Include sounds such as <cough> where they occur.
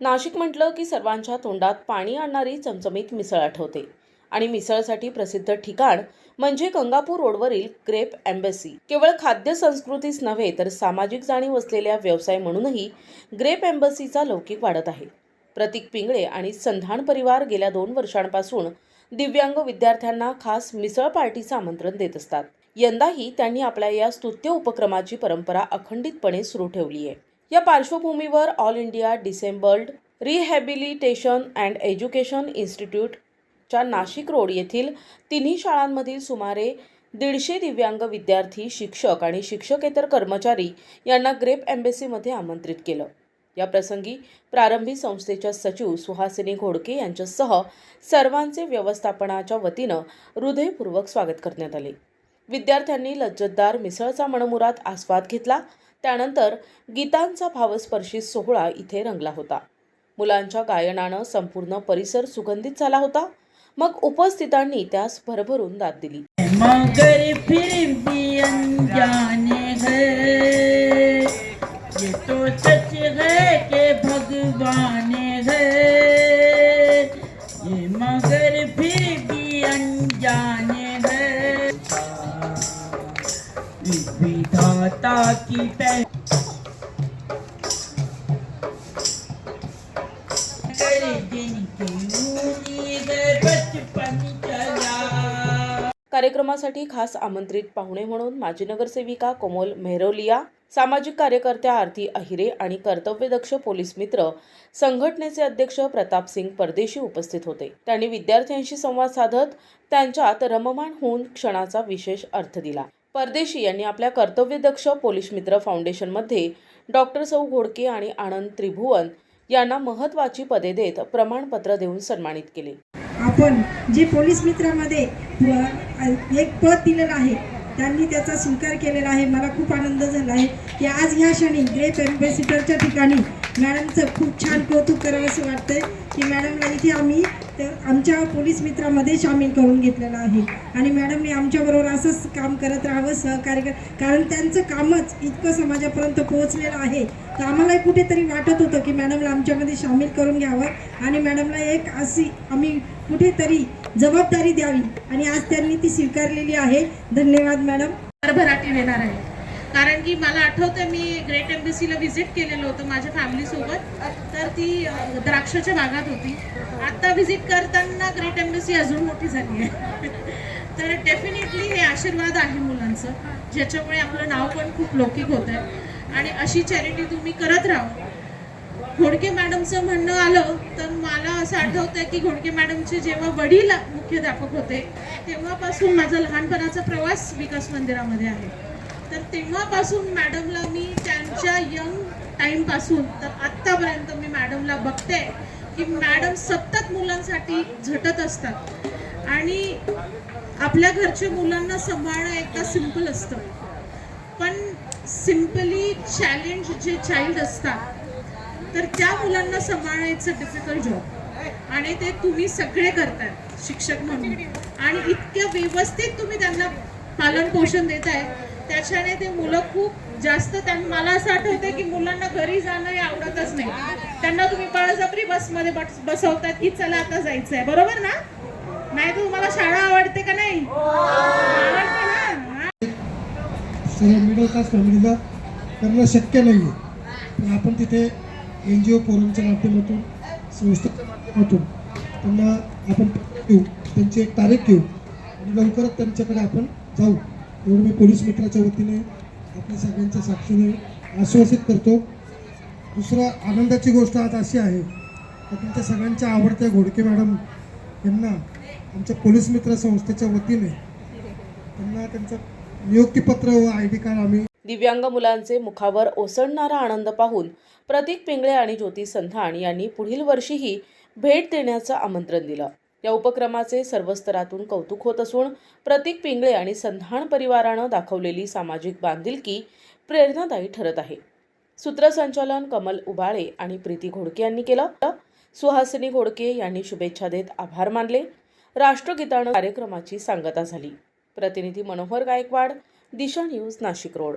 नाशिक म्हटलं की सर्वांच्या तोंडात पाणी आणणारी चमचमीत मिसळ आठवते. आणि मिसळसाठी प्रसिद्ध ठिकाण म्हणजे गंगापूर रोडवरील ग्रेप एम्बेसी. केवळ खाद्य संस्कृतीच नव्हे तर सामाजिक जाणीव असलेल्या व्यवसाय म्हणूनही ग्रेप एम्बसीचा लौकिक वाढत आहे. प्रतीक पिंगळे आणि संधान परिवार गेल्या दोन वर्षांपासून दिव्यांग विद्यार्थ्यांना खास मिसळ पार्टीचं आमंत्रण देत असतात. यंदाही त्यांनी आपल्या या स्तुत्य उपक्रमाची परंपरा अखंडितपणे सुरू ठेवली आहे. या पार्श्वभूमीवर All India disabled rehabilitation and education इन्स्टिट्यूटच्या Nashik road येथील तिन्ही शाळांमधील सुमारे दीडशे दिव्यांग विद्यार्थी शिक्षक आणि शिक्षकेतर कर्मचारी यांना ग्रेप एम्बेसीमध्ये आमंत्रित केलं. या प्रसंगी प्रारंभी संस्थेच्या सचिव सुहासिनी घोडके यांच्यासह सर्वांचे व्यवस्थापनाच्या वतीनं हृदयपूर्वक स्वागत करण्यात आले. विद्यार्थ्यांनी लज्जतदार मिसळचा मनमुरात आस्वाद घेतला त्यानंतर गीतांचा भावस्पर्शी सोहळा इथे रंगला होता. मुलांच्या गायनानं संपूर्ण परिसर सुगंधित झाला होता. मग उपस्थितांनी त्यास भरभरून दाद दिली. विधाता की कार्यक्रमासाठी खास आमंत्रित पाहुणे म्हणून माजी नगरसेविका कोमल मेहरोलिया सामाजिक कार्यकर्त्या आरती अहिरे आणि कर्तव्यदक्ष पोलीस मित्र संघटनेचे अध्यक्ष प्रताप सिंग परदेशी उपस्थित होते. त्यांनी विद्यार्थ्यांशी संवाद साधत त्यांच्यात रममाण होऊन क्षणाचा विशेष अर्थ दिला. परदेशी यांनी आपल्या कर्तव्यदक्ष पोलीस मित्र फाउंडेशनमध्ये डॉक्टर सौ घोडके आणि आनंद त्रिभुवन यांना महत्त्वाची पदे देत प्रमाणपत्र देऊन सन्मानित केले. आपण जे पोलीस मित्रामध्ये एक पद दिलेलं आहे त्यांनी त्याचा स्वीकार केलेला आहे. मला खूप आनंद झाला आहे की आज ह्या क्षणी ग्रेट एम्बेसिडरच्या ठिकाणी मॅडमचं खूप छान कौतुक करावं असं वाटतंय की मॅडमला इथे आम्ही तर आमच्या पोलीस मित्रामध्ये सामील करून घेतलेलं आहे. आणि मॅडमने आमच्याबरोबर असंच काम करत राहावं सहकार्य कर कारण त्यांचं कामच इतकं समाजापर्यंत पोहोचलेलं आहे. तर आम्हालाही कुठेतरी वाटत होतं की मॅडमला आमच्यामध्ये सामील करून घ्यावं. आणि मॅडमला एक अशी आम्ही कुठेतरी जबाबदारी द्यावी. आणि आज त्यांनी ती स्वीकारलेली आहे. धन्यवाद मॅडम. भरभराटी येणार आहे. कारण की मला आठवतं मी ग्रेट एम्बसीला व्हिजिट केलेलं होतं माझ्या फॅमिलीसोबत तर ती द्राक्षाच्या भागात होती. आता व्हिजिट करताना ग्रेट एम्बेसी अजून मोठी झाली आहे. <laughs> तर डेफिनेटली हे आशीर्वाद आहे मुलांचं ज्याच्यामुळे आपलं नाव पण खूप लौकिक होत आहे आणि अशी चॅरिटी तुम्ही करत राहा. घोडके मॅडमचं म्हणणं आलं तर मला असं आठवतंय की घोडके मॅडमचे जेव्हा वडील मुख्याध्यापक होते तेव्हापासून माझा लहानपणाचा प्रवास विकास मंदिरामध्ये आहे. तर तेव्हापासून मॅडमला मी त्यांच्या यंग टाईमपासून तर आत्तापर्यंत मी मॅडमला बघते की मॅडम सतत मुलांसाठी झटत असतात. आणि आपल्या घरच्या मुलांना सांभाळणं एकदा सिंपल असतं. पण सिम्पली चॅलेंज जे चाइल्ड असतात तर त्या मुलांना सांभाळायचं डिफिकल्ट जॉब आणि ते तुम्ही सगळे करतात शिक्षक म्हणून. आणि इतक्या व्यवस्थित तुम्ही त्यांना पालन पोषण देताय त्याच्याने ते मुलं खूप जास्त त्यांना मला असं आठवतंय की मुलांना घरी जाणं हे आवडतच नाही. त्यांना तुम्ही बळजबरी बसमध्ये बस बसवतात की चला आता जायचंय. बरोबर ना? नाही तर तुम्हाला शाळा आवडते का नाही? आवडते ना? मिडल क्लास फॅमिलीला करणं शक्य नाही पण आपण तिथे एन जी ओ फोरमच्या माध्यमातून संस्थेच्या माध्यमातून त्यांना आपण देऊ. त्यांची एक तारीख घेऊ. आणि लवकरच त्यांच्याकडे आपण जाऊ. एवढं मी पोलीस मित्राच्या वतीने आपल्या सगळ्यांच्या साक्षीने आश्वासित करतो. दुसरं आनंदाची गोष्ट आज अशी आहे की तुमच्या सगळ्यांच्या आवडत्या घोडके मॅडम यांना आमच्या पोलीस मित्र संस्थेच्या वतीने त्यांना त्यांचं नियुक्तीपत्र व आय डी कार्ड आम्ही दिव्यांग मुलांचे मुखावर ओसंडणारा आनंद पाहून प्रतीक पिंगळे आणि ज्योती संधान यांनी पुढील वर्षीही भेट देण्याचं आमंत्रण दिलं. या उपक्रमाचे सर्व स्तरातून कौतुक होत असून प्रतीक पिंगळे आणि संधान परिवारानं दाखवलेली सामाजिक बांधिलकी प्रेरणादायी ठरत आहे. सूत्रसंचालन कमल उबाळे आणि प्रीती घोडके यांनी केलं. सुहासिनी घोडके यांनी शुभेच्छा देत आभार मानले. राष्ट्रगीतानं कार्यक्रमाची सांगता झाली. प्रतिनिधी मनोहर गायकवाड दिशा न्यूज नाशिक रोड.